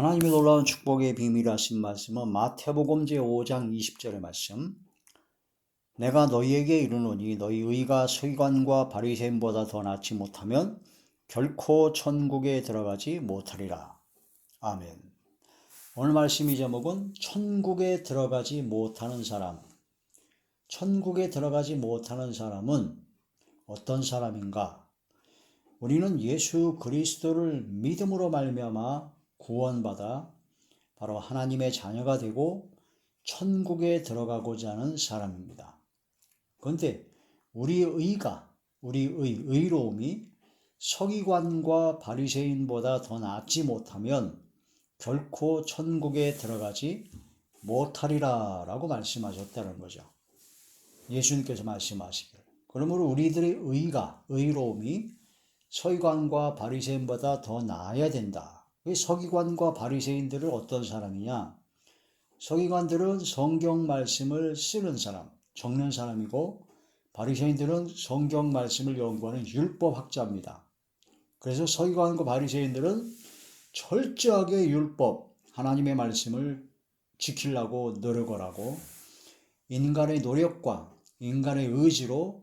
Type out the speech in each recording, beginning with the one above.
하나님의 놀라운 축복의 비밀을 하신 말씀은 마태복음 제5장 20절의 말씀. 내가 너희에게 이르노니 너희 의가 서기관과 바리새인보다 더 낫지 못하면 결코 천국에 들어가지 못하리라. 아멘. 오늘 말씀이 제목은 천국에 들어가지 못하는 사람. 천국에 들어가지 못하는 사람은 어떤 사람인가? 우리는 예수 그리스도를 믿음으로 말미암아 구원받아 바로 하나님의 자녀가 되고 천국에 들어가고자 하는 사람입니다. 그런데 우리의 의가 우리의 의로움이 서기관과 바리새인보다 더 낫지 못하면 결코 천국에 들어가지 못하리라라고 말씀하셨다는 거죠. 예수님께서 말씀하시길. 그러므로 우리들의 의가 의로움이 서기관과 바리새인보다 더 나아야 된다. 서기관과 바리새인들은 어떤 사람이냐? 서기관들은 성경 말씀을 쓰는 사람, 적는 사람이고 바리새인들은 성경 말씀을 연구하는 율법 학자입니다. 그래서 서기관과 바리새인들은 철저하게 율법, 하나님의 말씀을 지키려고 노력을 하고 인간의 노력과 인간의 의지로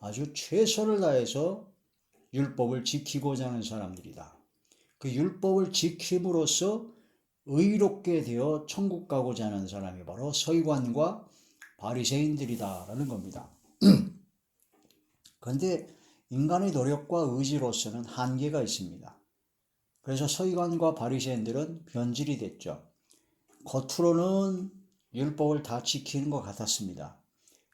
아주 최선을 다해서 율법을 지키고자 하는 사람들이다. 그 율법을 지킴으로써 의롭게 되어 천국 가고자 하는 사람이 바로 서기관과 바리새인들이다라는 겁니다. 그런데 인간의 노력과 의지로서는 한계가 있습니다. 그래서 서기관과 바리새인들은 변질이 됐죠. 겉으로는 율법을 다 지키는 것 같았습니다.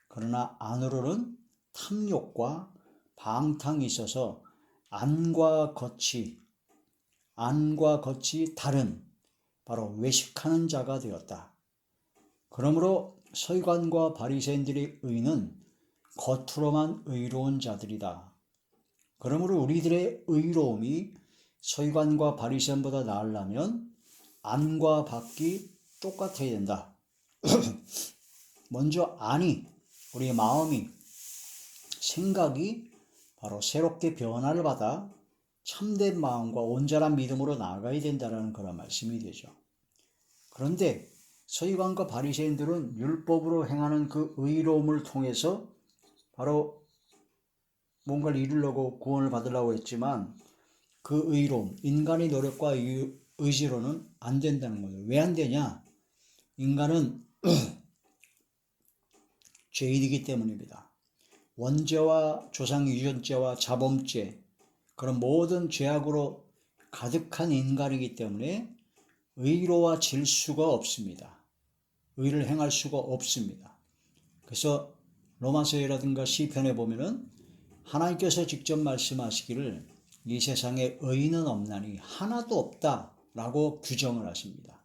그러나 안으로는 탐욕과 방탕이 있어서 안과 겉이 안과 겉이 다른 바로 외식하는 자가 되었다. 그러므로 서기관과 바리새인들의 의는 겉으로만 의로운 자들이다. 그러므로 우리들의 의로움이 서기관과 바리새인보다 나으려면 안과 밖이 똑같아야 된다. 먼저 안이 우리의 마음이 생각이 바로 새롭게 변화를 받아 참된 마음과 온전한 믿음으로 나아가야 된다는 그런 말씀이 되죠. 그런데 서기관과 바리새인들은 율법으로 행하는 그 의로움을 통해서 바로 뭔가를 이루려고 구원을 받으려고 했지만 그 의로움, 인간의 노력과 의지로는 안 된다는 거예요. 왜 안 되냐? 인간은 죄인이기 때문입니다. 원죄와 조상 유전죄와 자범죄, 그런 모든 죄악으로 가득한 인간이기 때문에 의로워질 수가 없습니다. 의를 행할 수가 없습니다. 그래서 로마서라든가 시편에 보면은 하나님께서 직접 말씀하시기를 이 세상에 의인은 없나니 하나도 없다라고 규정을 하십니다.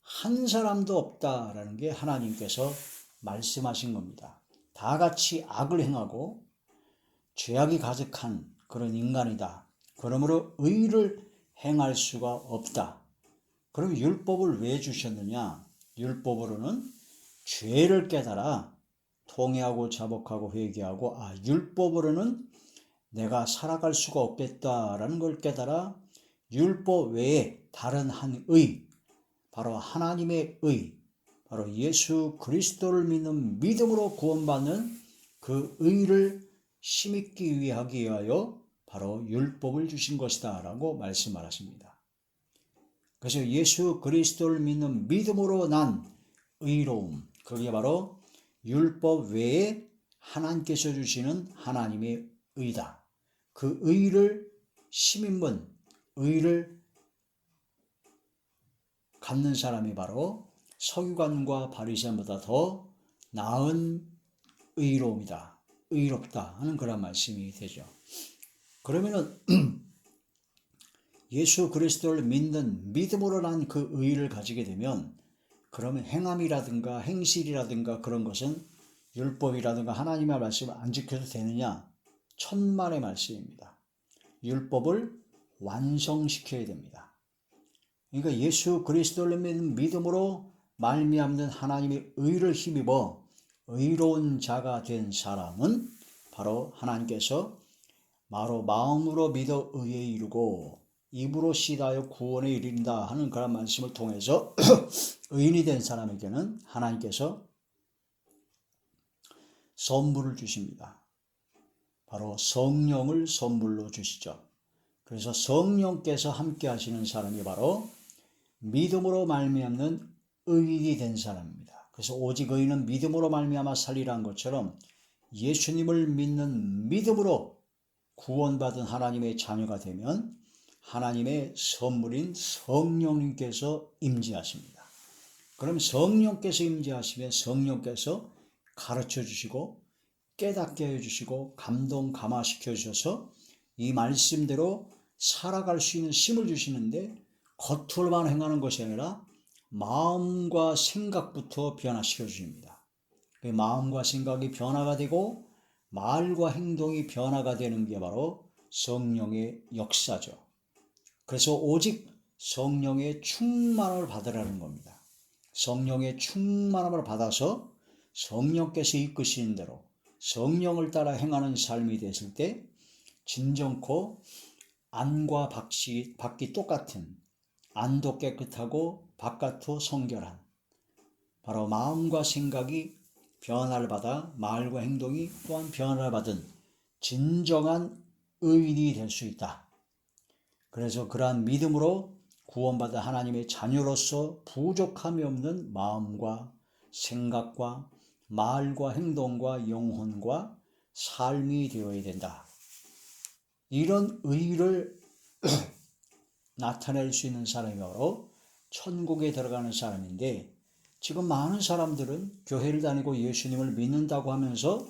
한 사람도 없다라는 게 하나님께서 말씀하신 겁니다. 다 같이 악을 행하고 죄악이 가득한 그런 인간이다. 그러므로 의를 행할 수가 없다. 그럼 율법을 왜 주셨느냐? 율법으로는 죄를 깨달아 통회하고 자복하고 회개하고 아 율법으로는 내가 살아갈 수가 없겠다라는 걸 깨달아 율법 외에 다른 한 의, 바로 하나님의 의, 바로 예수 그리스도를 믿는 믿음으로 구원받는 그 의를 심있기 위하기 위하여 바로 율법을 주신 것이다 라고 말씀을 하십니다. 그래서 예수 그리스도를 믿는 믿음으로 난 의로움, 그게 바로 율법 외에 하나님께서 주시는 하나님의 의다. 그 의를 시민분, 의를 갖는 사람이 바로 서기관과 바리새인보다 더 나은 의로움이다. 의롭다 하는 그런 말씀이 되죠. 그러면은 예수 그리스도를 믿는 믿음으로 난 그 의를 가지게 되면 그러면 행함이라든가 행실이라든가 그런 것은 율법이라든가 하나님의 말씀을 안 지켜도 되느냐? 천만의 말씀입니다. 율법을 완성시켜야 됩니다. 그러니까 예수 그리스도를 믿는 믿음으로 말미암는 하나님의 의를 힘입어 의로운 자가 된 사람은 바로 하나님께서 바로 마음으로 믿어 의에 이르고 입으로 시다하여 구원에 이른다 하는 그런 말씀을 통해서 의인이 된 사람에게는 하나님께서 선물을 주십니다. 바로 성령을 선물로 주시죠. 그래서 성령께서 함께 하시는 사람이 바로 믿음으로 말미암는 의인이 된 사람입니다. 그래서 오직 의인은 믿음으로 말미암아 살리라는 것처럼 예수님을 믿는 믿음으로 구원받은 하나님의 자녀가 되면 하나님의 선물인 성령님께서 임재하십니다. 그럼 성령께서 임재하시면 성령께서 가르쳐 주시고 깨닫게 해 주시고 감동 감화시켜 주셔서 이 말씀대로 살아갈 수 있는 힘을 주시는데 겉으로만 행하는 것이 아니라 마음과 생각부터 변화시켜 주십니다. 그 마음과 생각이 변화가 되고 말과 행동이 변화가 되는 게 바로 성령의 역사죠. 그래서 오직 성령의 충만을 받으라는 겁니다. 성령의 충만함을 받아서 성령께서 이끄시는 대로 성령을 따라 행하는 삶이 됐을 때 진정코 안과 밖이, 밖이 똑같은 안도 깨끗하고 바깥도 성결한 바로 마음과 생각이 변화를 받아 말과 행동이 또한 변화를 받은 진정한 의인이 될 수 있다. 그래서 그러한 믿음으로 구원받은 하나님의 자녀로서 부족함이 없는 마음과 생각과 말과 행동과 영혼과 삶이 되어야 된다. 이런 의를 나타낼 수 있는 사람이 바로 천국에 들어가는 사람인데 지금 많은 사람들은 교회를 다니고 예수님을 믿는다고 하면서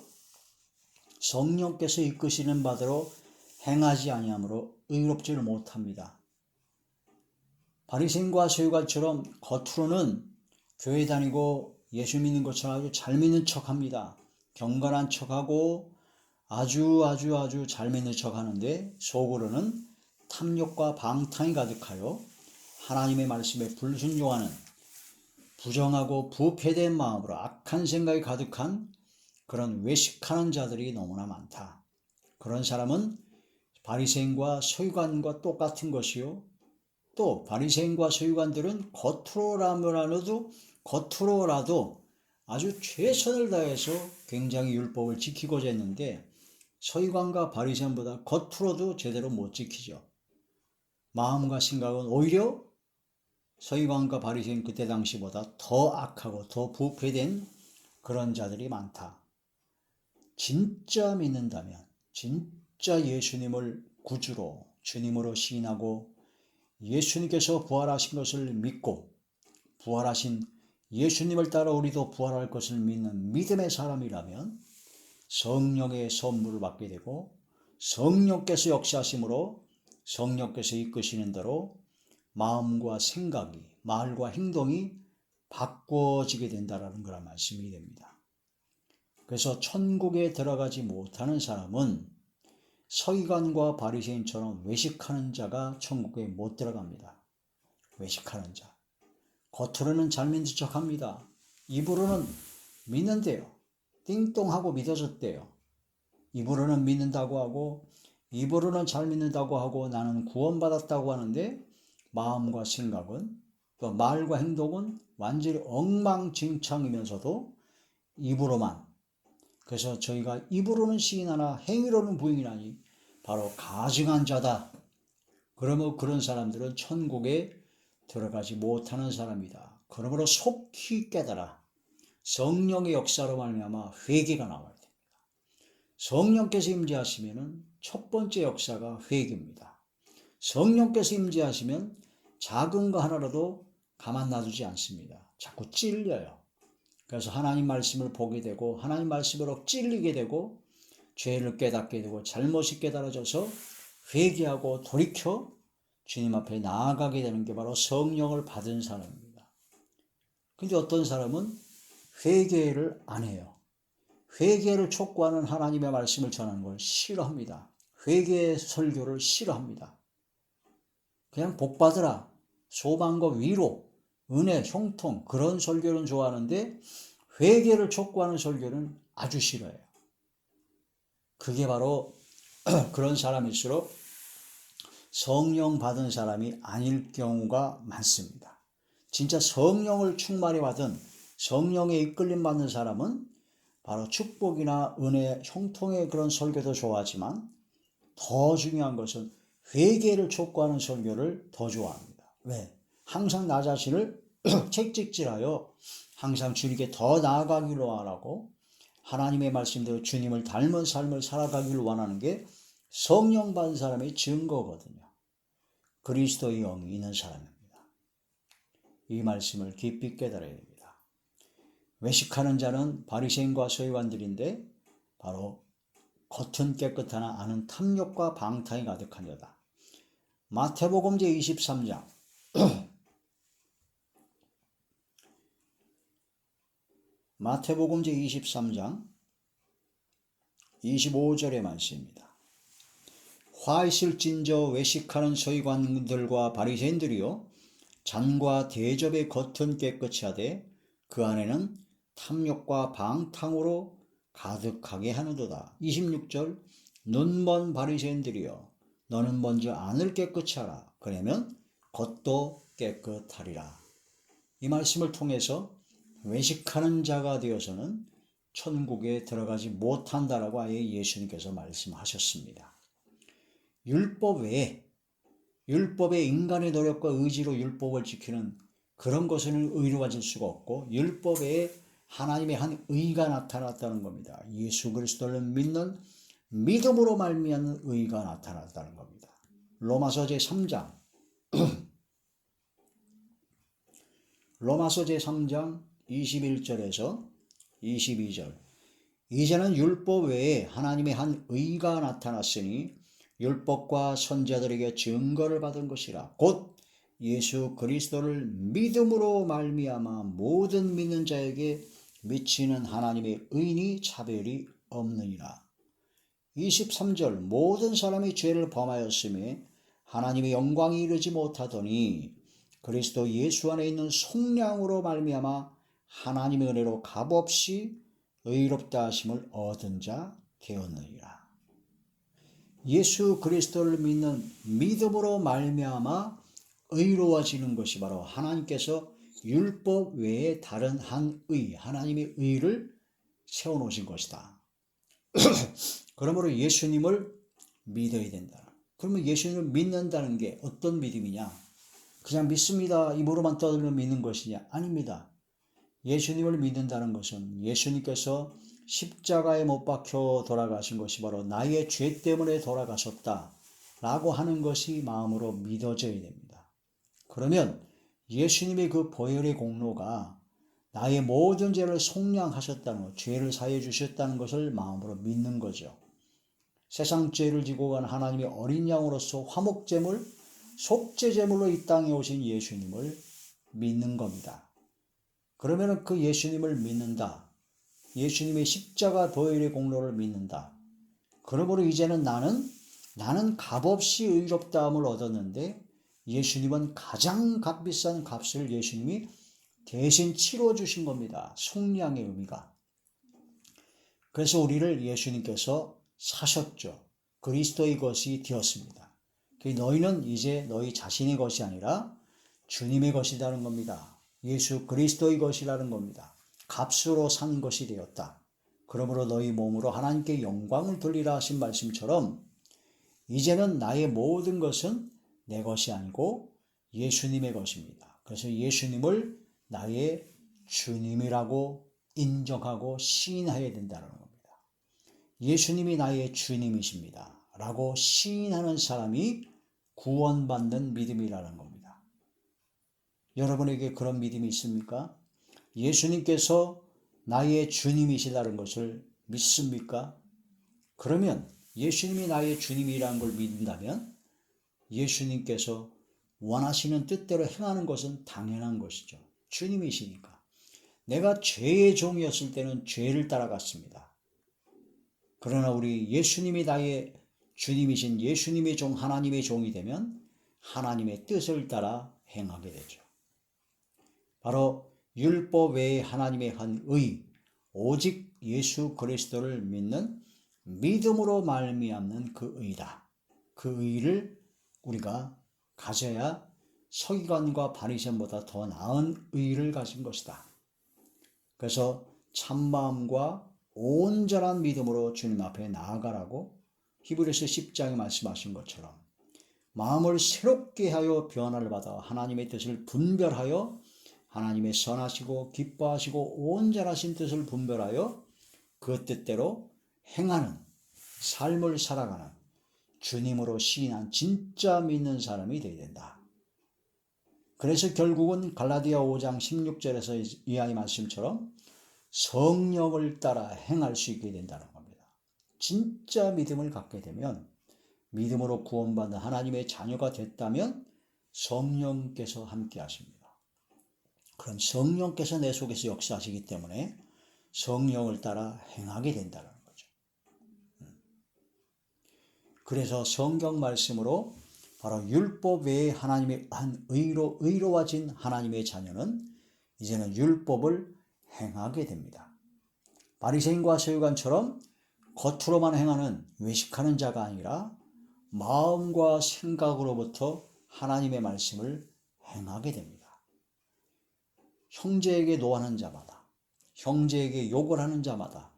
성령께서 이끄시는 바대로 행하지 아니하므로 의롭지를 못합니다. 바리새인과 서유관처럼 겉으로는 교회 다니고 예수 믿는 것처럼 아주 잘 믿는 척합니다. 경건한 척하고 아주 아주 아주 잘 믿는 척하는데 속으로는 탐욕과 방탕이 가득하여 하나님의 말씀에 불순종하는 부정하고 부패된 마음으로 악한 생각이 가득한 그런 외식하는 자들이 너무나 많다. 그런 사람은 바리새인과 서유관과 똑같은 것이요. 또 바리새인과 서유관들은 겉으로라면라도 겉으로라도 아주 최선을 다해서 굉장히 율법을 지키고자 했는데 서유관과 바리새인보다 겉으로도 제대로 못 지키죠. 마음과 생각은 오히려 서유관과 바리새인 그때 당시보다 더 악하고 더 부패된 그런 자들이 많다. 진짜 믿는다면 진짜 예수님을 구주로 주님으로 시인하고 예수님께서 부활하신 것을 믿고 부활하신 예수님을 따라 우리도 부활할 것을 믿는 믿음의 사람이라면 성령의 선물을 받게 되고 성령께서 역사하심으로 성령께서 이끄시는 대로 마음과 생각이 말과 행동이 바꿔지게 된다라는 그런 말씀이 됩니다. 그래서 천국에 들어가지 못하는 사람은 서기관과 바리새인처럼 외식하는 자가 천국에 못 들어갑니다. 외식하는 자. 겉으로는 잘 믿는 척합니다. 입으로는 믿는데요. 띵동하고 믿어졌대요. 입으로는 믿는다고 하고 입으로는 잘 믿는다고 하고 나는 구원받았다고 하는데 마음과 생각은 또 말과 행동은 완전히 엉망진창이면서도 입으로만 그래서 저희가 입으로는 시인하나 행위로는 부인하니 바로 가증한 자다. 그러면 그런 사람들은 천국에 들어가지 못하는 사람이다. 그러므로 속히 깨달아 성령의 역사로 말미암아 회개가 나와야 됩니다. 성령께서 임재하시면은 첫 번째 역사가 회개입니다. 성령께서 임재하시면 작은 거 하나라도 가만 놔두지 않습니다. 자꾸 찔려요. 그래서 하나님 말씀을 보게 되고 하나님 말씀으로 찔리게 되고 죄를 깨닫게 되고 잘못이 깨달아져서 회개하고 돌이켜 주님 앞에 나아가게 되는 게 바로 성령을 받은 사람입니다. 근데 어떤 사람은 회개를 안 해요. 회개를 촉구하는 하나님의 말씀을 전하는 걸 싫어합니다. 회개 설교를 싫어합니다. 그냥 복 받으라. 소망과 위로, 은혜, 형통 그런 설교는 좋아하는데 회개를 촉구하는 설교는 아주 싫어해요. 그게 바로 그런 사람일수록 성령 받은 사람이 아닐 경우가 많습니다. 진짜 성령을 충만히 받은 성령의 이끌림 받는 사람은 바로 축복이나 은혜, 형통의 그런 설교도 좋아하지만 더 중요한 것은 회개를 촉구하는 설교를 더 좋아합니다. 왜? 항상 나 자신을 책찍질하여 항상 주님께 더 나아가기를 원하고 하나님의 말씀대로 주님을 닮은 삶을 살아가기를 원하는 게 성령 받은 사람의 증거거든요. 그리스도의 영이 있는 사람입니다. 이 말씀을 깊이 깨달아야 됩니다. 외식하는 자는 바리새인과 서기관들인데 바로 겉은 깨끗하나 안은 탐욕과 방탕이 가득하니라. 마태복음 제 23장 마태복음 제 23장 25절의 말씀입니다. 화 있을진저 외식하는 서기관들과 바리새인들이요 잔과 대접의 겉은 깨끗이 하되 그 안에는 탐욕과 방탕으로 가득하게 하는도다. 26절 눈먼 바리새인들이여 너는 먼저 안을 깨끗이 하라. 그러면 겉도 깨끗하리라. 이 말씀을 통해서 외식하는 자가 되어서는 천국에 들어가지 못한다라고 아예 예수님께서 말씀하셨습니다. 율법 외에 율법의 인간의 노력과 의지로 율법을 지키는 그런 것은 의로워질 수가 없고 율법 외에 하나님의 한 의가 나타났다는 겁니다. 예수 그리스도를 믿는 믿음으로 말미암는 의가 나타났다는 겁니다. 로마서 제 3장 로마서 제 3장 21절에서 22절. 이제는 율법 외에 하나님의 한 의가 나타났으니 율법과 선자들에게 증거를 받은 것이라. 곧 예수 그리스도를 믿음으로 말미암아 모든 믿는 자에게 미치는 하나님의 의인이 차별이 없느니라. 23절. 모든 사람이 죄를 범하였음에 하나님의 영광이 이르지 못하더니 그리스도 예수 안에 있는 속량으로 말미암아 하나님의 은혜로 값없이 의롭다 하심을 얻은 자 되었느니라. 예수 그리스도를 믿는 믿음으로 말미암아 의로워지는 것이 바로 하나님께서 율법 외에 다른 한 의, 하나님의 의를 세워 놓으신 것이다. 그러므로 예수님을 믿어야 된다. 그러면 예수님을 믿는다는 게 어떤 믿음이냐? 그냥 믿습니다. 입으로만 떠들면 믿는 것이냐? 아닙니다. 예수님을 믿는다는 것은 예수님께서 십자가에 못 박혀 돌아가신 것이 바로 나의 죄 때문에 돌아가셨다. 라고 하는 것이 마음으로 믿어져야 됩니다. 그러면 예수님의 그 보혈의 공로가 나의 모든 죄를 속량하셨다는 것, 죄를 사해 주셨다는 것을 마음으로 믿는 거죠. 세상 죄를 지고 간 하나님의 어린 양으로서 화목제물, 속죄 제물로 이 땅에 오신 예수님을 믿는 겁니다. 그러면 그 예수님을 믿는다. 예수님의 십자가 보혈의 공로를 믿는다. 그러므로 이제는 나는 나는 값없이 의롭다함을 얻었는데 예수님은 가장 값비싼 값을 예수님이 대신 치러 주신 겁니다. 속량의 의미가. 그래서 우리를 예수님께서 사셨죠. 그리스도의 것이 되었습니다. 그 너희는 이제 너희 자신의 것이 아니라 주님의 것이라는 겁니다. 예수 그리스도의 것이라는 겁니다. 값으로 산 것이 되었다. 그러므로 너희 몸으로 하나님께 영광을 돌리라 하신 말씀처럼 이제는 나의 모든 것은 내 것이 아니고 예수님의 것입니다. 그래서 예수님을 나의 주님이라고 인정하고 시인해야 된다는 겁니다. 예수님이 나의 주님이십니다. 라고 시인하는 사람이 구원받는 믿음이라는 겁니다. 여러분에게 그런 믿음이 있습니까? 예수님께서 나의 주님이시다는 것을 믿습니까? 그러면 예수님이 나의 주님이라는 걸 믿는다면 예수님께서 원하시는 뜻대로 행하는 것은 당연한 것이죠. 주님이시니까. 내가 죄의 종이었을 때는 죄를 따라갔습니다. 그러나 우리 예수님이 나의 주님이신 예수님의 종, 하나님의 종이 되면 하나님의 뜻을 따라 행하게 되죠. 바로 율법 외에 하나님의 한 의, 오직 예수 그리스도를 믿는 믿음으로 말미암는 그 의다. 그 의를 우리가 가져야 서기관과 바리새인보다 더 나은 의를 가진 것이다. 그래서 참마음과 온전한 믿음으로 주님 앞에 나아가라고 히브리서 10장에 말씀하신 것처럼 마음을 새롭게 하여 변화를 받아 하나님의 뜻을 분별하여 하나님의 선하시고 기뻐하시고 온전하신 뜻을 분별하여 그 뜻대로 행하는 삶을 살아가는 주님으로 시인한 진짜 믿는 사람이 되어야 된다. 그래서 결국은 갈라디아 5장 16절에서 이하의 말씀처럼 성령을 따라 행할 수 있게 된다는. 진짜 믿음을 갖게 되면 믿음으로 구원받는 하나님의 자녀가 됐다면 성령께서 함께 하십니다. 그럼 성령께서 내 속에서 역사하시기 때문에 성령을 따라 행하게 된다는 거죠. 음. 그래서 성경 말씀으로 바로 율법 외에 하나님의 한 의로 의로워진 하나님의 자녀는 이제는 율법을 행하게 됩니다. 바리새인과 서유관처럼 겉으로만 행하는 외식하는 자가 아니라 마음과 생각으로부터 하나님의 말씀을 행하게 됩니다. 형제에게 노하는 자마다, 형제에게 욕을 하는 자마다,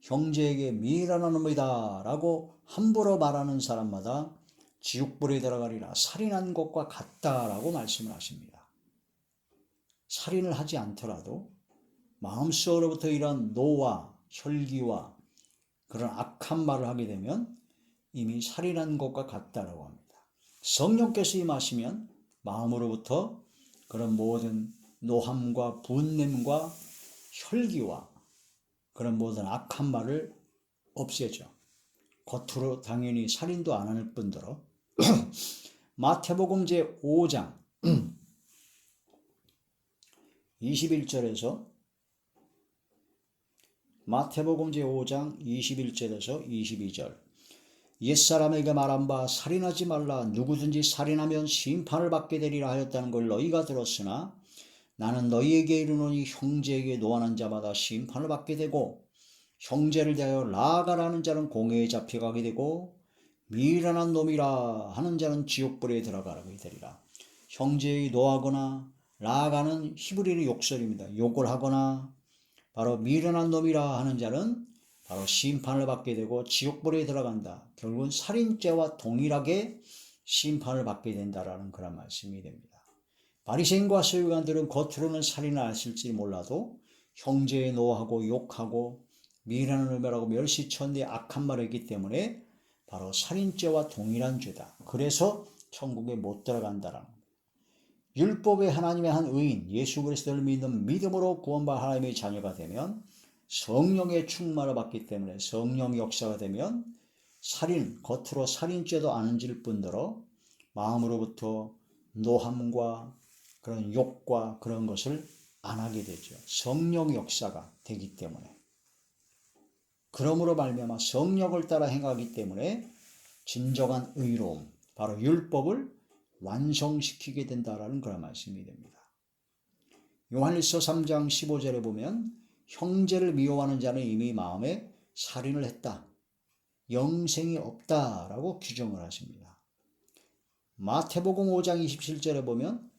형제에게 미련한 놈이다 라고 함부로 말하는 사람마다 지옥불에 들어가리라 살인한 것과 같다라고 말씀을 하십니다. 살인을 하지 않더라도 마음속으로부터 이런 노와 혈기와 그런 악한 말을 하게 되면 이미 살인한 것과 같다라고 합니다. 성령께서 임하시면 마음으로부터 그런 모든 노함과 분냄과 혈기와 그런 모든 악한 말을 없애죠. 겉으로 당연히 살인도 안 하는 뿐더러 마태복음 제 5장 21절에서 마태복음 제 5장 21절에서 22절 옛사람에게 말한 바 살인하지 말라 누구든지 살인하면 심판을 받게 되리라 하였다는 걸 너희가 들었으나 나는 너희에게 이르노니 형제에게 노하는 자마다 심판을 받게 되고 형제를 대하여 나아가라는 자는 공회에 잡혀가게 되고 미련한 놈이라 하는 자는 지옥불에 들어가게 되리라. 형제의 노하거나 나아가는 히브리의 욕설입니다. 욕을 하거나 바로 미련한 놈이라 하는 자는 바로 심판을 받게 되고 지옥불에 들어간다. 결국은 살인죄와 동일하게 심판을 받게 된다라는 그런 말씀이 됩니다. 바리새인과 서유관들은 겉으로는 살인을 하실지 몰라도 형제의 노하고 욕하고 미련한 놈이라고 멸시천대 악한 말을 했기 때문에 바로 살인죄와 동일한 죄다. 그래서 천국에 못 들어간다라는 율법의 하나님의 한 의인 예수 그리스도를 믿는 믿음으로 구원받 하나님의 자녀가 되면 성령의 충만을 받기 때문에 성령 역사가 되면 살인 겉으로 살인죄도 안 한질 뿐더러 마음으로부터 노함과 그런 욕과 그런 것을 안 하게 되죠. 성령 역사가 되기 때문에 그러므로 말미암아 성령을 따라 행하기 때문에 진정한 의로움 바로 율법을 완성시키게 된다라는 그런 말씀이 됩니다. 요한일서 3장 15절에 보면 형제를 미워하는 자는 이미 마음에 살인을 했다. 영생이 없다라고 규정을 하십니다. 마태복음 5장 27절에 보면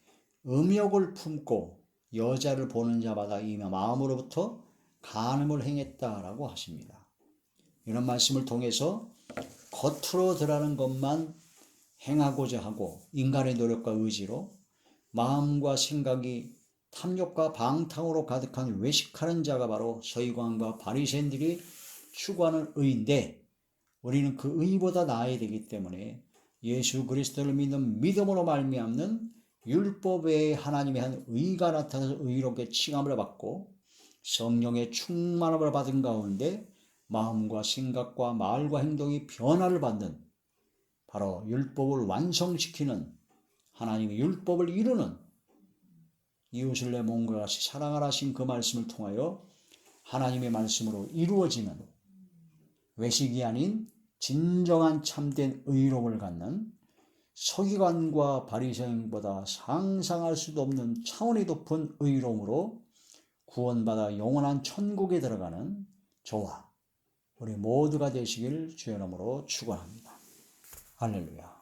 음욕을 품고 여자를 보는 자마다 이미 마음으로부터 간음을 행했다라고 하십니다. 이런 말씀을 통해서 겉으로 드러나는 것만 행하고자 하고 인간의 노력과 의지로 마음과 생각이 탐욕과 방탕으로 가득한 외식하는 자가 바로 서기관과 바리새인들이 추구하는 의인데 우리는 그 의보다 나아야 되기 때문에 예수 그리스도를 믿는 믿음으로 말미암는 율법 외에 하나님의 한 의가 나타나서 의롭게 칭함을 받고 성령의 충만함을 받은 가운데 마음과 생각과 말과 행동이 변화를 받는 바로 율법을 완성시키는 하나님의 율법을 이루는 이웃을 내 몸과 같이 사랑하라 하신 그 말씀을 통하여 하나님의 말씀으로 이루어지는 외식이 아닌 진정한 참된 의로움을 갖는 서기관과 바리새인보다 상상할 수도 없는 차원이 높은 의로움으로 구원받아 영원한 천국에 들어가는 저와 우리 모두가 되시길 주의 이름으로 축원합니다. 할렐루야.